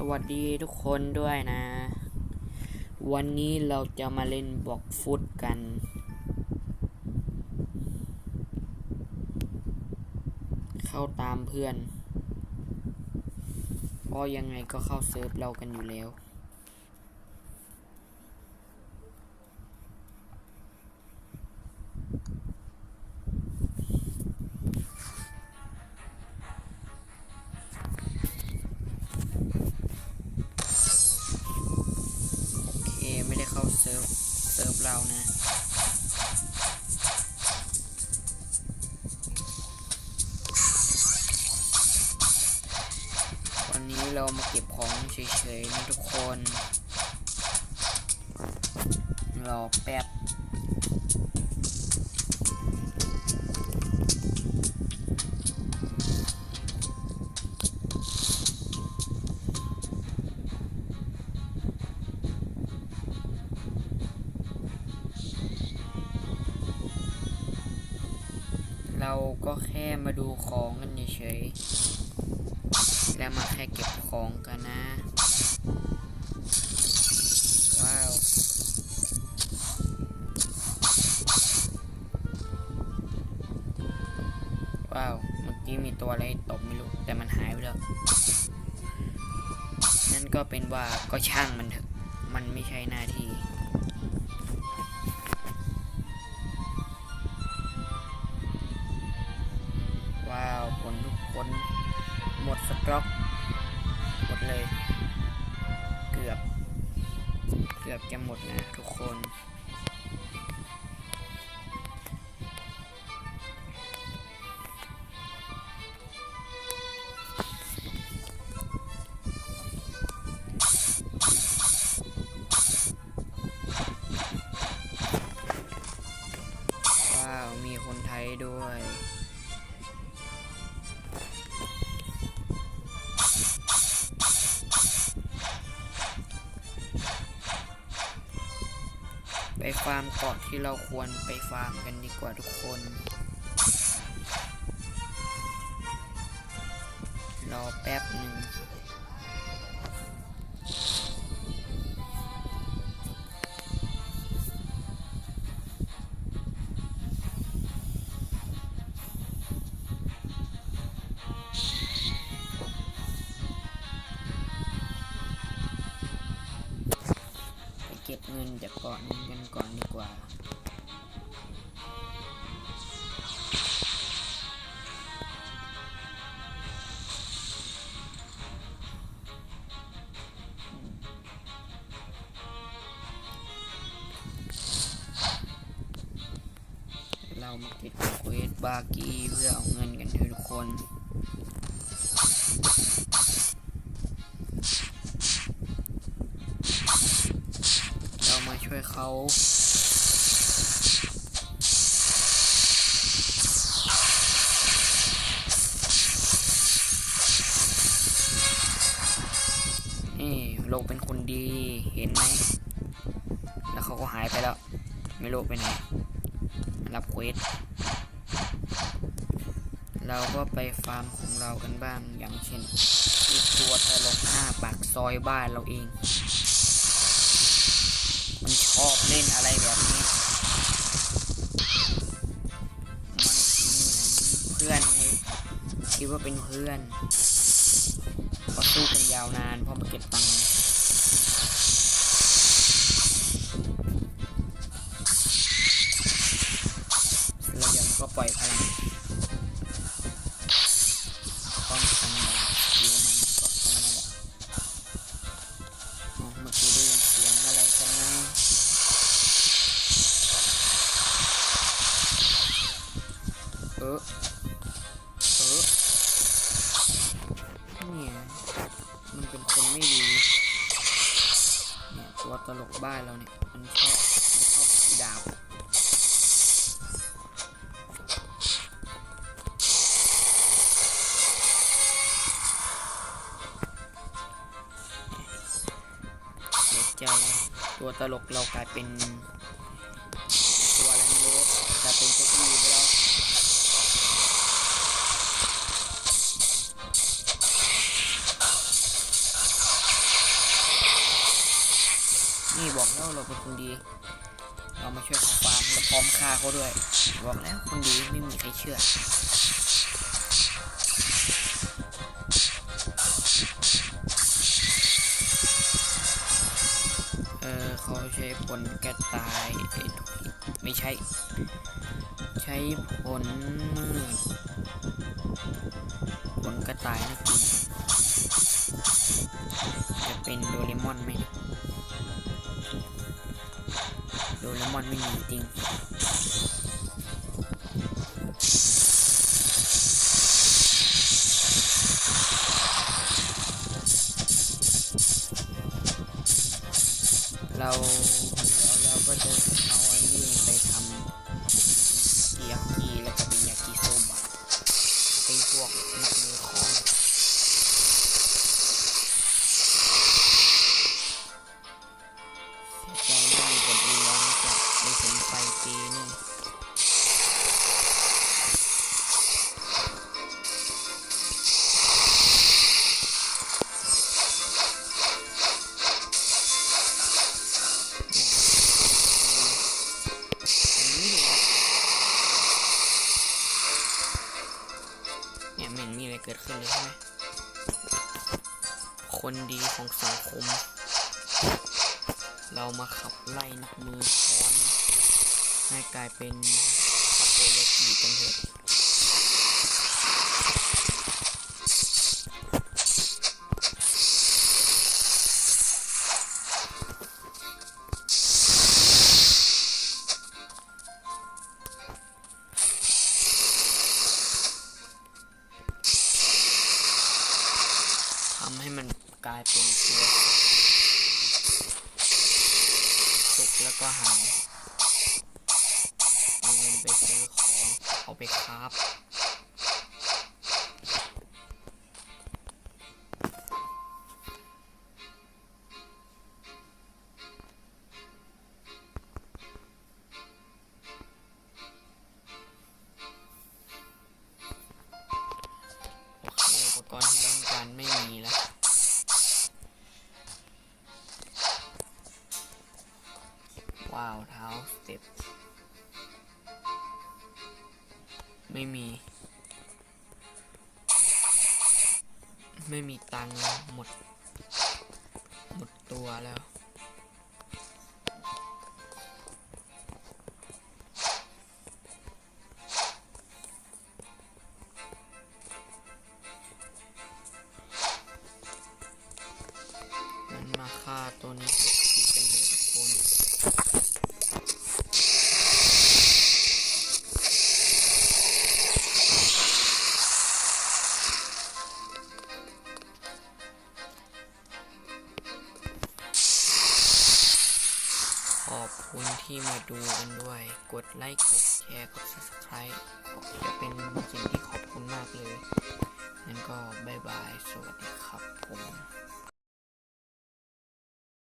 สวัสดีทุกคนด้วยนะ วันนี้เราจะมาเล่นบอกฟุตกัน เข้าตามเพื่อน เพราะยังไงก็เข้าเซิร์ฟเรากันอยู่แล้ว ซิร์ฟเซิร์ฟเรานะวันนี้เรามาเก็บของเฉยๆนะทุกคน รอแป๊บ เราก็แค่มาดูของกันเฉยๆแล้วมาแค่เก็บของกันนะ ว้าว ว้าว เมื่อกี้มีตัวอะไรตบไม่รู้ แต่มันหายไปแล้ว นั่นก็เป็นว่าก็ช่างมันเถอะ มันไม่ใช่หน้าที่ คนไทยด้วย ไปฟาร์มเกาะที่เราควรไปฟาร์มกันดีกว่าทุกคน รอแป๊บหนึ่ง เงินจากเกาะนี้กันก่อนดีกว่า เรามาเก็บเควสบาร์กี้เพื่อเอาเงินกันทุกคน วยเขานี่โลกเป็นคนดีเห็นไหม แล้วเขาก็หายไปแล้ว ไม่รู้ไปไหน รับเควส เราก็ไปฟาร์มของเรากันบ้างอย่างเช่นตัวตลกหน้าปากซอยบ้านเราเอง ชอบเล่นอะไรแบบนี้ มันเหมือนเพื่อนไงคิดว่าเป็นเพื่อนก็สู้กันยาวนานพอมาเก็บตังค์ ตัวตลกบ้านเราเนี่ย มันชอบมันชอบดาบเสียใจตัวตลกเรากลายเป็น ตัวอะไรไม่รู้กลายเป็นเก้าอี้ไปแล้ว เราเป็นคนดี เรามาช่วยเขาฟาร์มเราพร้อมฆ่าเขาด้วย บอกแล้วคนดีไม่มีใครเชื่อเขาใช้ผลกระต่ายเอ้ยไม่ใช่ ใช้ผลมืดผลกระต่ายนะคุณจะเป็นโดเรมอนไหมนะ โดเรมอ เนี่ยไม่เห็นมีอะไรเกิดขึ้นเลยใช่ไหมคนดีของสังคม เรามาขับไล่นักมือค้อนให้กลายเป็นคาโปยากิกันเถอะำให้มันกลายเป็นตัวสุกแล้วก็หายเอาเงินไปซื้อของเอาไปคราฟ ว้าวเท้าสเต็ปไม่มี ไม่มีตังหมด หมดตัวแล้วมันมาฆ่าตัวนี้ ขอบคุณที่มาดูกันด้วย กดไลค์กดแชร์กด subscribe จะเป็นสิ่งที่ขอบคุณมากเลยงั้นก็บายบาย สวัสดีครับผม